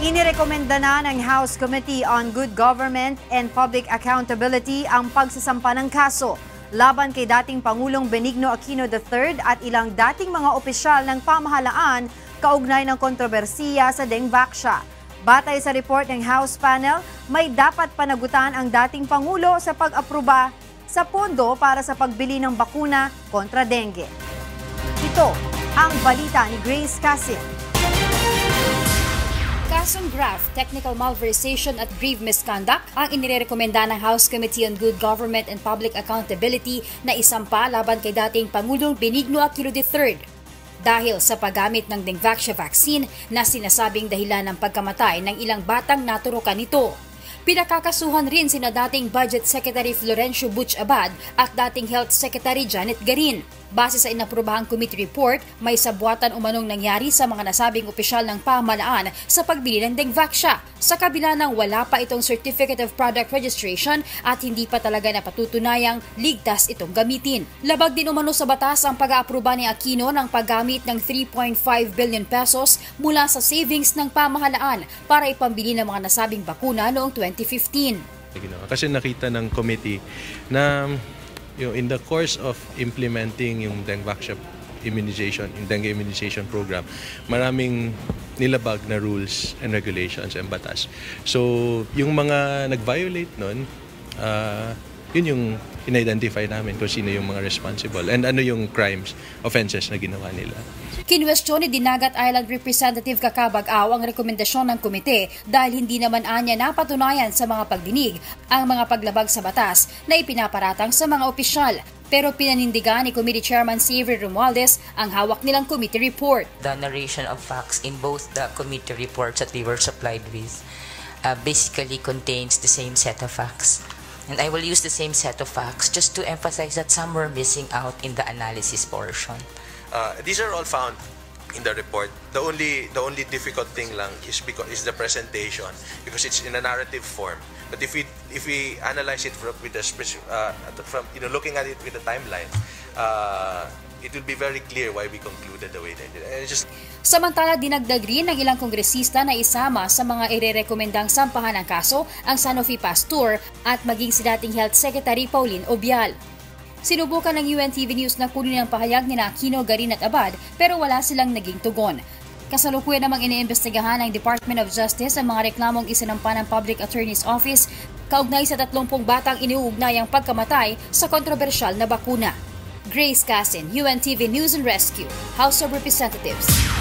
Inirekomenda na ng House Committee on Good Government and Public Accountability ang pagsasampa ng kaso laban kay dating Pangulong Benigno Aquino III at ilang dating mga opisyal ng pamahalaan kaugnay ng kontrobersiya sa Dengvaxia. Batay sa report ng House panel, may dapat panagutan ang dating Pangulo sa pag-aproba sa pondo para sa pagbili ng bakuna kontra dengue. Ito ang balita ni Grace Cassin. Kasong graft, technical malversation at grave misconduct ang inirekomenda ng House Committee on Good Government and Public Accountability na isampa laban kay dating Pangulong Benigno Aquino III dahil sa paggamit ng Dengvaxia vaccine na sinasabing dahilan ng pagkamatay ng ilang batang naturukan nito. Pinakakasuhan rin sina dating Budget Secretary Florencio Butch Abad at dating Health Secretary Janet Garin. Base sa inaprobahang committee report, may sabuatan umanong nangyari sa mga nasabing opisyal ng pamahalaan sa pagbili ng Dengvaxia sa kabila ng wala pa itong Certificate of Product Registration at hindi pa talaga napatutunayang ligtas itong gamitin. Labag din umano sa batas ang pag-aaproba ni Aquino ng paggamit ng 3.5 billion pesos mula sa savings ng pamahalaan para ipambili ng mga nasabing bakuna noong 2015. Kasi nakita ng committee na you know, in the course of implementing yung Dengvaxia immunization, yung dengue immunization program, maraming nilabag na rules and regulations and batas. So, yung mga nag-violate nun, uh, yun yung in-identify namin kung sino yung mga responsible and ano yung crimes, offenses na ginawa nila. Kinwestiyon ni Dinagat Island Representative Kakabag-Aw ang rekomendasyon ng komite dahil hindi naman anya napatunayan sa mga pagdinig ang mga paglabag sa batas na ipinaparatang sa mga opisyal. Pero pinanindigan ni Committee Chairman Xavier Romualdez ang hawak nilang committee report. The narration of facts in both the committee reports that we were supplied with uh, basically contains the same set of facts. And I will use the same set of facts just to emphasize that some were missing out in the analysis portion. Uh, these are all found in the report. The only the only difficult thing lang is because is the presentation because it's in a narrative form. But if we if we analyze it from with the uh, from you know looking at it with the timeline, uh, it will be very clear why we concluded the way they did. And just Samantala, dinagdag rin ng ilang kongresista na isama sa mga irerekomendang sampahan ng kaso ang Sanofi Pasteur at maging si dating Health Secretary Pauline Obial. Sinubukan ng UNTV News na kunin ang pahayag ni Aquino, Garin at Abad pero wala silang naging tugon. Kasalukuyan namang iniimbestigahan ng Department of Justice ang mga reklamong isinampa ng Public Attorney's Office kaugnay sa 30 batang iniuugnay ang pagkamatay sa kontrobersyal na bakuna. Grace Cassin, UNTV News and Rescue, House of Representatives.